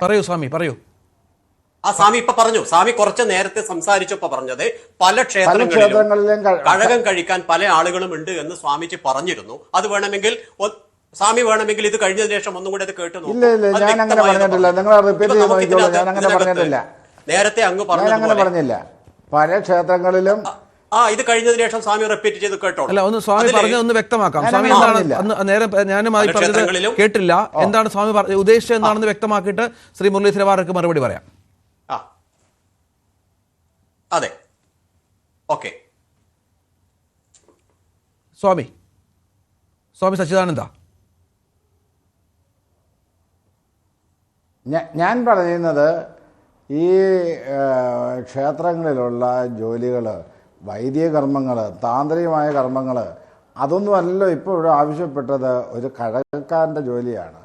പറയൂ സ്വാമി പറയൂ. ആ സ്വാമി ഇപ്പൊ പറഞ്ഞു. സ്വാമി കുറച്ച് നേരത്തെ സംസാരിച്ചപ്പോ പറഞ്ഞത് പല ക്ഷേത്രങ്ങളിലും കഴകം കഴിക്കാൻ പല ആളുകളും ഉണ്ട് എന്ന് സ്വാമിജി പറഞ്ഞിരുന്നു. അത് വേണമെങ്കിൽ സ്വാമി വേണമെങ്കിൽ ഇത് കഴിഞ്ഞതിന് ശേഷം ഒന്നും കൂടി അത് കേട്ടു ഇല്ല, ഇല്ല, ഞാൻ അങ്ങനെ പറഞ്ഞിട്ടില്ല. നിങ്ങൾ റിപ്പീറ്റ് ചെയ്ത് ഞാൻ അങ്ങനെ പറഞ്ഞിട്ടില്ല. നേരത്തെ അങ്ങ് പറഞ്ഞില്ല. പല ക്ഷേത്രങ്ങളിലും ആ ഇത് കഴിഞ്ഞതിന് ശേഷം സ്വാമി റിപ്പീറ്റ് ചെയ്ത് കേട്ടോ അല്ല ഒന്ന് സ്വാമി പറഞ്ഞത് ഒന്ന് വ്യക്തമാക്കാം. സ്വാമി എന്താണ്. നേരെ ഞാനും പല പറഞ്ഞത് കേട്ടില്ല. എന്താണ് സ്വാമി പറഞ്ഞ ഉദ്ദേശിച്ചത് എന്താണെന്ന് വ്യക്തമാക്കിയിട്ട് ശ്രീ മുരളീധര വാർക്ക് മറുപടി പറയാം. ആ. അതെ. ഓക്കെ. സ്വാമി. സ്വാമി സച്ചിദാനന്ദ. ഞാൻ പറയുന്നത് ഈ ക്ഷേത്രങ്ങളിലുള്ള ജോലികൾ വൈദിക കർമ്മങ്ങൾ താന്ത്രികമായ കർമ്മങ്ങൾ അതൊന്നുമല്ലല്ലോ ഇപ്പോൾ ഇവിടെ ആവശ്യപ്പെട്ടത്. ഒരു കഴകക്കാരന്റെ ജോലിയാണ്.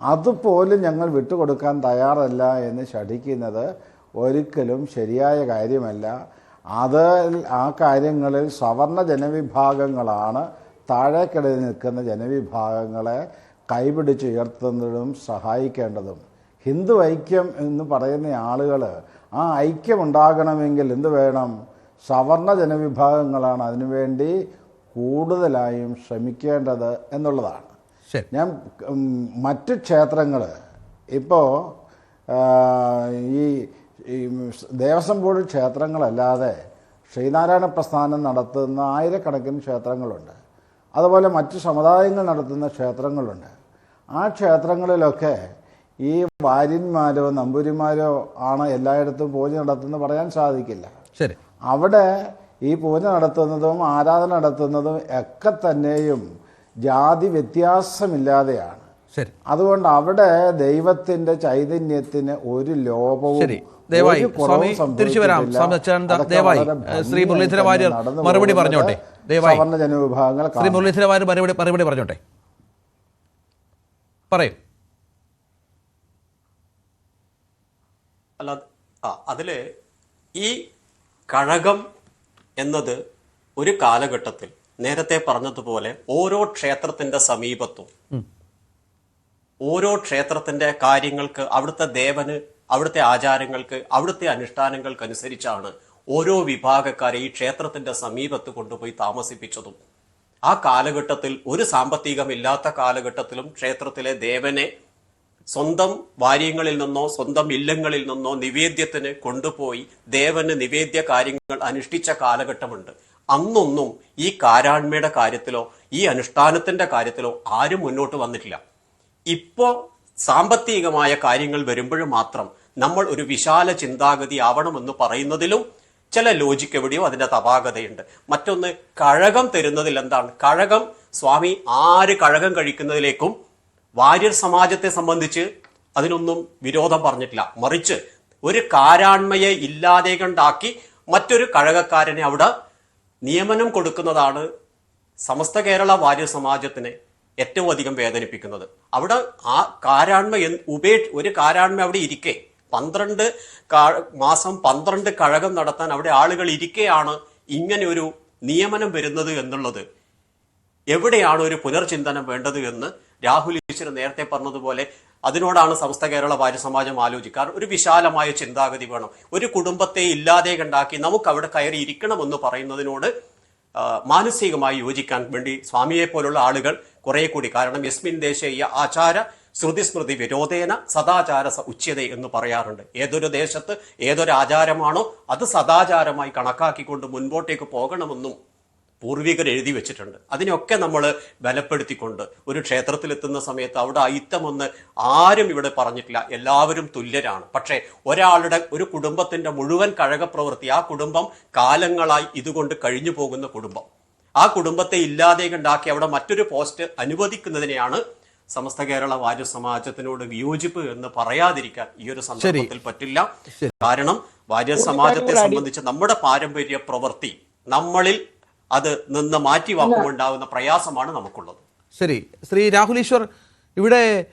അതുപോലും ഞങ്ങൾ വിട്ടുകൊടുക്കാൻ തയ്യാറല്ല എന്ന് ശഠിക്കുന്നത് ഒരിക്കലും ശരിയായ കാര്യമല്ല. അത് ആ കാര്യങ്ങളിൽ സവർണ ജനവിഭാഗങ്ങളാണ് താഴേക്കിടയിൽ നിൽക്കുന്ന ജനവിഭാഗങ്ങളെ കൈപിടിച്ചുയർത്തുന്നതും സഹായിക്കേണ്ടതും. ഹിന്ദു ഐക്യം എന്ന് പറയുന്ന ആളുകൾ ആ ഐക്യം ഉണ്ടാകണമെങ്കിൽ എന്ത് വേണം? സവർണ ജനവിഭാഗങ്ങളാണ് അതിനുവേണ്ടി കൂടുതലായും ശ്രമിക്കേണ്ടത് എന്നുള്ളതാണ്. ഞാൻ മറ്റ് ക്ഷേത്രങ്ങൾ ഇപ്പോൾ ഈ ഈ ദേവസ്വം ബോർഡ് ക്ഷേത്രങ്ങളല്ലാതെ ശ്രീനാരായണ പ്രസ്ഥാനം നടത്തുന്ന ആയിരക്കണക്കിന് ക്ഷേത്രങ്ങളുണ്ട്. അതുപോലെ മറ്റ് സമുദായങ്ങൾ നടത്തുന്ന ക്ഷേത്രങ്ങളുണ്ട്. ആ ക്ഷേത്രങ്ങളിലൊക്കെ ഈ വാര്യന്മാരോ നമ്പൂരിമാരോ ആണ് എല്ലായിടത്തും പൂജ നടത്തുന്നത് പറയാൻ സാധിക്കില്ല. ശരി. അവിടെ ഈ പൂജ നടത്തുന്നതും ആരാധന നടത്തുന്നതും ഒക്കെ തന്നെയും ജാതി വ്യത്യാസമില്ലാതെയാണ്. ശരി. അതുകൊണ്ട് അവിടെ ദൈവത്തിന്റെ ചൈതന്യത്തിന് ഒരു ലോപവും ശരി. ദയവായി. സ്വാമി തിരിച്ചു വരാം. ദയവായി. ശ്രീ മുരളീധര വാര്യർ മറുപടി പറഞ്ഞോട്ടെ? ദയവായി. ജനവിഭാഗങ്ങൾ ശ്രീ. മുരളീധര വാര്യർ മറുപടി മറുപടി പറഞ്ഞോട്ടെ? പറയും. അല്ല ആ അതിൽ ഈ കഴകം എന്നത് ഒരു കാലഘട്ടത്തിൽ നേരത്തെ പറഞ്ഞതുപോലെ ഓരോ ക്ഷേത്രത്തിന്റെ സമീപത്തും ഓരോ ക്ഷേത്രത്തിന്റെ കാര്യങ്ങൾക്ക് അവിടുത്തെ ദേവന് അവിടുത്തെ ആചാരങ്ങൾക്ക് അവിടുത്തെ അനുഷ്ഠാനങ്ങൾക്കനുസരിച്ചാണ് ഓരോ വിഭാഗക്കാരെ ഈ ക്ഷേത്രത്തിന്റെ സമീപത്ത് കൊണ്ടുപോയി താമസിപ്പിച്ചതും. ആ കാലഘട്ടത്തിൽ ഒരു സാമ്പത്തികമില്ലാത്ത കാലഘട്ടത്തിലും ക്ഷേത്രത്തിലെ ദേവനെ സ്വന്തം വാര്യങ്ങളിൽ നിന്നോ സ്വന്തം ഇല്ലങ്ങളിൽ നിന്നോ നിവേദ്യത്തിന് കൊണ്ടുപോയി ദേവന് നിവേദ്യ കാര്യങ്ങൾ അനുഷ്ഠിച്ച കാലഘട്ടമുണ്ട്. അന്നൊന്നും ഈ കാരാണ്മയുടെ കാര്യത്തിലോ ഈ അനുഷ്ഠാനത്തിന്റെ കാര്യത്തിലോ ആരും മുന്നോട്ട് വന്നിട്ടില്ല. ഇപ്പോ സാമ്പത്തികമായ കാര്യങ്ങൾ വരുമ്പോൾ മാത്രം നമ്മൾ ഒരു വിശാല ചിന്താഗതി ആവണമെന്ന് പറയുന്നതിലും ചില ലോജിക്ക് എവിടെയോ അതിന്റെ തപാകതയുണ്ട്. മറ്റൊന്ന് കഴകം തരുന്നതിൽ എന്താണ്? കഴകം സ്വാമി ആര് കഴകം കഴിക്കുന്നതിലേക്കും വാര്യർ സമാജത്തെ സംബന്ധിച്ച് അതിനൊന്നും വിരോധം പറഞ്ഞിട്ടില്ല. മറിച്ച് ഒരു കാരാണ്മയെ ഇല്ലാതെ കണ്ടാക്കി മറ്റൊരു കഴകക്കാരനെ അവിടെ നിയമനം കൊടുക്കുന്നതാണ് സമസ്ത കേരള വാര്യർ സമാജത്തിനെ ഏറ്റവും അധികം വേദനിപ്പിക്കുന്നത്. അവിടെ ആ കാരാണ്മ ഉപേ ഒരു കാരാണ്മ അവിടെ ഇരിക്കെ. പന്ത്രണ്ട് മാസം പന്ത്രണ്ട് കഴകം നടത്താൻ അവിടെ ആളുകൾ ഇരിക്കെയാണ് ഇങ്ങനെ ഒരു നിയമനം വരുന്നത് എന്നുള്ളത്. എവിടെയാണ് ഒരു പുനർചിന്തനം വേണ്ടത് എന്ന് രാഹുൽ ഈശ്വര നേരത്തെ പറഞ്ഞതുപോലെ അതിനോടാണ് സമസ്ത കേരള സമാജം ആലോചിക്കാറ് ഒരു വിശാലമായ ചിന്താഗതി വേണം. ഒരു കുടുംബത്തെ ഇല്ലാതെ കണ്ടാക്കി നമുക്ക് അവിടെ കയറി ഇരിക്കണമെന്ന് പറയുന്നതിനോട് മാനസികമായി യോജിക്കാൻ വേണ്ടി സ്വാമിയെ പോലുള്ള ആളുകൾ കുറെ കൂടി. കാരണം യസ്മിൻ ദേശീയ ആചാര ശ്രുതിസ്മൃതി വിരോധേന സദാചാര ഉച്ചത എന്ന് പറയാറുണ്ട്. ഏതൊരു ദേശത്ത് ഏതൊരു ആചാരമാണോ അത് സദാചാരമായി കണക്കാക്കിക്കൊണ്ട് മുൻപോട്ടേക്ക് പോകണമെന്നും പൂർവികർ എഴുതി വെച്ചിട്ടുണ്ട്. അതിനൊക്കെ നമ്മൾ ബലപ്പെടുത്തിക്കൊണ്ട് ഒരു ക്ഷേത്രത്തിലെത്തുന്ന സമയത്ത് അവിടെ അയിത്തമൊന്ന് ആരും ഇവിടെ പറഞ്ഞിട്ടില്ല. എല്ലാവരും തുല്യരാണ്. പക്ഷേ ഒരാളുടെ ഒരു കുടുംബത്തിന്റെ മുഴുവൻ കഴകപ്രവൃത്തി ആ കുടുംബം കാലങ്ങളായി ഇതുകൊണ്ട് കഴിഞ്ഞു പോകുന്ന കുടുംബം. ആ കുടുംബത്തെ ഇല്ലാതെ കണ്ടാക്കി അവിടെ മറ്റൊരു പോസ്റ്റ് അനുവദിക്കുന്നതിനെയാണ് സമസ്ത കേരള വാര്യ സമാജത്തിനോട് വിയോജിപ്പ് എന്ന് പറയാതിരിക്കാൻ ഈ ഒരു സന്ദർഭത്തിൽ പറ്റില്ല. കാരണം വാര്യ സമാജത്തെ സംബന്ധിച്ച് നമ്മുടെ പാരമ്പര്യ പ്രവൃത്തി നമ്മളിൽ അത് നിന്ന് മാറ്റി വാക്കുമുണ്ടാകുന്ന പ്രയാസമാണ് നമുക്കുള്ളത്. ശരി. ശ്രീ രാഹുൽ ഈശ്വർ ഇവിടെ